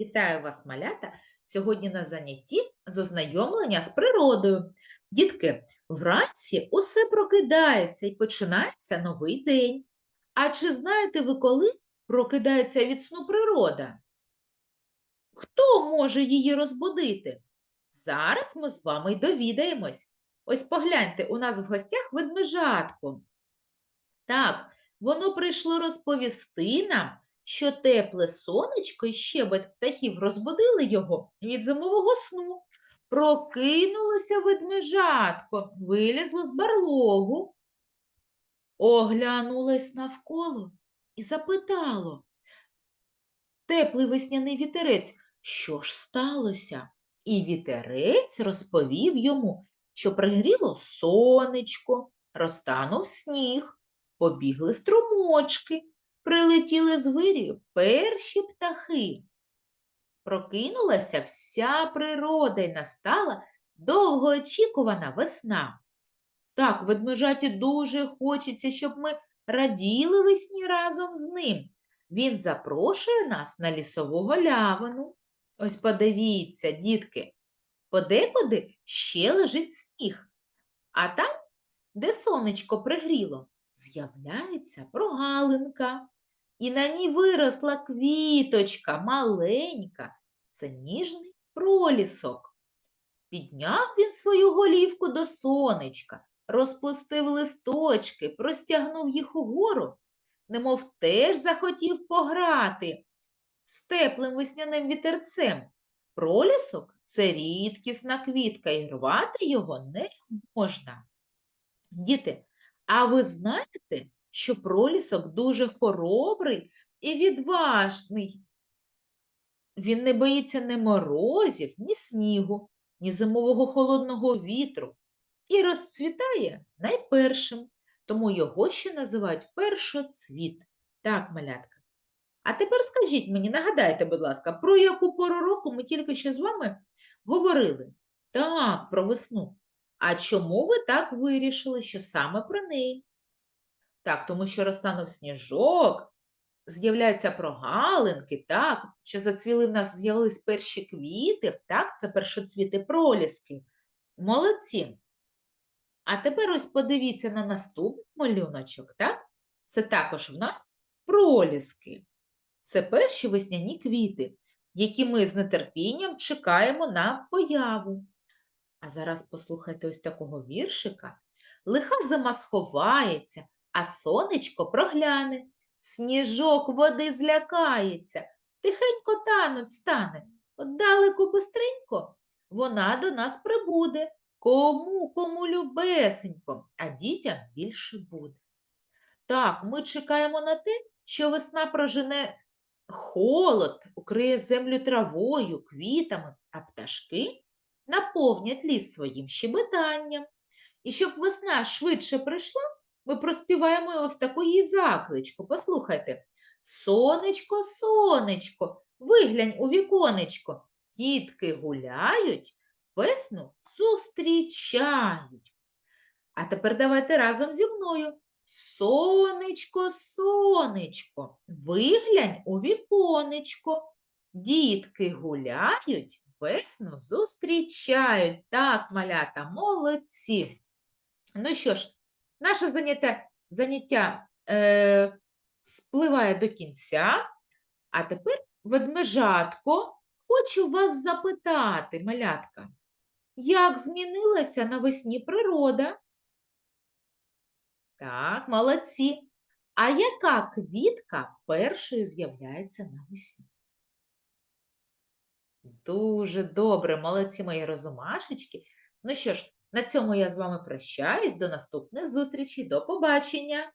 Вітаю вас, малята! Сьогодні на занятті з ознайомлення з природою. Дітки, вранці усе прокидається і починається новий день. А чи знаєте ви, коли прокидається від сну природа? Хто може її розбудити? Зараз ми з вами й довідаємось. Ось погляньте, у нас в гостях ведмежатко. Так, воно прийшло розповісти нам, що тепле сонечко і щебет птахів розбудили його від зимового сну. Прокинулося ведмежатко, вилізло з барлогу, оглянулось навколо і запитало. Теплий весняний вітерець, що ж сталося? І вітерець розповів йому, що пригріло сонечко, розтанув сніг, побігли струмочки, прилетіли з перші птахи. Прокинулася вся природа й настала довгоочікувана весна. Так, ведмежаті дуже хочеться, щоб ми раділи весні разом з ним. Він запрошує нас на лісову галявину. Ось подивіться, дітки, подекуди ще лежить сніг, а там, де сонечко пригріло, з'являється прогалинка. І на ній виросла квіточка маленька, це ніжний пролісок. Підняв він свою голівку до сонечка, розпустив листочки, простягнув їх угору, немов теж захотів пограти з теплим весняним вітерцем. Пролісок це рідкісна квітка, і рвати його не можна. Діти, а ви знаєте, що пролісок дуже хоробрий і відважний. Він не боїться ні морозів, ні снігу, ні зимового холодного вітру і розцвітає найпершим, тому його ще називають першоцвіт. Так, малятка. А тепер скажіть мені, нагадайте, будь ласка, про яку пору року ми тільки що з вами говорили? Так, про весну. А чому ви так вирішили, що саме про неї? Так, тому що розтанув сніжок, з'являються прогалинки, так, що зацвіли в нас, з'явились перші квіти, так, це першоцвіти проліски. Молодці. А тепер ось подивіться на наступний малюночок, так? Це також в нас проліски. Це перші весняні квіти, які ми з нетерпінням чекаємо на появу. А зараз послухайте ось такого віршика. Лиха зима сховається, а сонечко прогляне, сніжок води злякається, тихенько тануть стане. От далеко бистренько вона до нас прибуде. Кому, кому любесенько, а дітям більше буде. Так, ми чекаємо на те, що весна прожене холод, укриє землю травою, квітами, а пташки наповнять ліс своїм щебетанням. І щоб весна швидше прийшла, ми проспіваємо ось таку її закличку. Послухайте. Сонечко, сонечко, виглянь у віконечко. Дітки гуляють, весну зустрічають. А тепер давайте разом зі мною. Сонечко, сонечко, виглянь у віконечко. Дітки гуляють, весну зустрічають. Так, малята, молодці. Ну що ж, наше заняття, заняття е, спливає до кінця, а тепер ведмежатко хочу вас запитати, малятка, як змінилася навесні природа? Так, молодці. А яка квітка першою з'являється навесні? Дуже добре, молодці мої розумашечки. Ну що ж, на цьому я з вами прощаюсь. До наступних зустрічей. До побачення!